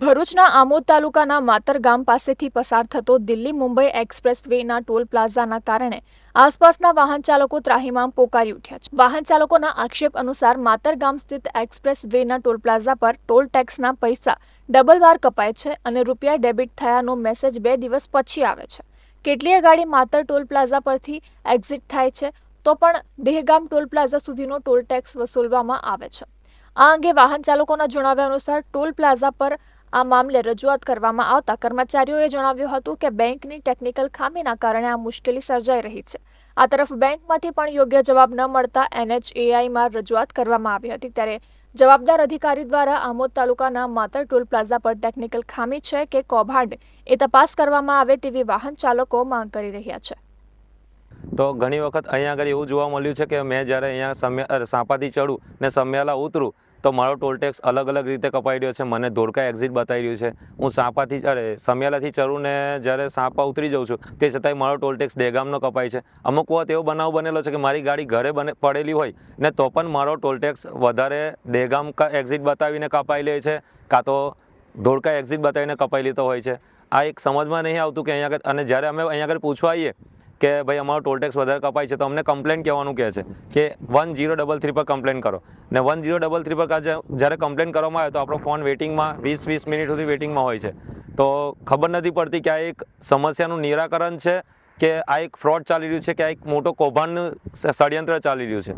ભરૂચના આમોદ તાલુકાના માતર ગામ પાસેથી પસાર થતો દિલ્હી મુંબઈ એક્સપ્રેસ વેના ટોલ પ્લાઝાના કારણે આસપાસના વાહન ચાલકો ત્રાહિમામ પોકારી ઉઠ્યા છે. વાહન ચાલકોના આક્ષેપ અનુસાર માતર ગામ સ્થિત એક્સપ્રેસ વેના ટોલ પ્લાઝા પર ટોલ ટેક્સના પૈસા ડબલ વાર કપાય છે અને રૂપિયા ડેબિટ થયાનો મેસેજ બે દિવસ પછી આવે છે. કેટલીય ગાડી માતર ટોલ પ્લાઝા પરથી એક્ઝિટ થાય છે તો પણ દેહગામ ટોલ પ્લાઝા સુધીનો ટોલ ટેક્સ વસૂલવામાં આવે છે. આ અંગે વાહન ચાલકોના જણાવ્યા અનુસાર ટોલ પ્લાઝા પર આ મામલે રજૂઆત કરવામાં આવતા કર્મચારીઓએ જણાવ્યું હતું કે બેંકની ટેકનિકલ ખામીના કારણે આ મુશ્કેલી સર્જાઈ રહી છે. આ તરફ બેંકમાંથી પણ યોગ્ય જવાબ ન મળતા એનએચએઆઈમાં રજૂઆત કરવામાં આવી હતી ત્યારે જવાબદાર અધિકારી દ્વારા આમોદ તાલુકાના માતર ટોલ પ્લાઝા પર ટેકનિકલ ખામી છે કે કૌભાંડ એ તપાસ કરવામાં આવે તેવી વાહન ચાલકો માંગ કરી રહ્યા છે. તો ઘણી વખત અહીંયા આગળ એવું જોવા મળ્યું છે કે મેં જ્યારે અહીંયા સમય સાંપાથી ચડું ને સમ્યાલા ઉતરું, તો મારો ટોલ ટેક્સ અલગ અલગ રીતે કપાઈ રહ્યો છે. મને ધોળકા એક્ઝિટ બતાવી રહ્યું છે. હું સાંપાથી, અરે સમ્યાલાથી ચડું ને જ્યારે સાંપા ઉતરી જાઉં છું, તે છતાંય મારો ટોલ ટેક્સ ડેગામનો કપાય છે. અમુક વખત એવો બનાવ બનેલો છે કે મારી ગાડી ઘરે બને, પડેલી હોય ને તો પણ મારો ટોલ ટેક્સ વધારે ડેગામ કા એક્ઝિટ બતાવીને કપાઈ લે છે, કાં તો ધોળકા એક્ઝિટ બતાવીને કપાઈ લેતો હોય છે. આ એક સમજમાં નહીં આવતું કે અહીંયા આગળ, અને જ્યારે અમે અહીંયા આગળ પૂછવા આવીએ કે ભાઈ અમારો ટોલ ટેક્સ વધારે કપાય છે તો અમને કમ્પ્લેન કહેવાનું કહે છે કે વન જીરો ડબલ થ્રી પર કમ્પ્લેન કરો. ને વન જીરો ડબલ થ્રી પર જ્યારે કમ્પ્લેન કરવામાં આવે તો આપણો ફોન વેટિંગમાં વીસ વીસ મિનિટ સુધી વેટિંગમાં હોય છે. તો ખબર નથી પડતી કે આ એક સમસ્યાનું નિરાકરણ છે કે આ એક ફ્રોડ ચાલી રહ્યું છે કે આ એક મોટો કૌભાંડનું ષડયંત્ર ચાલી રહ્યું છે.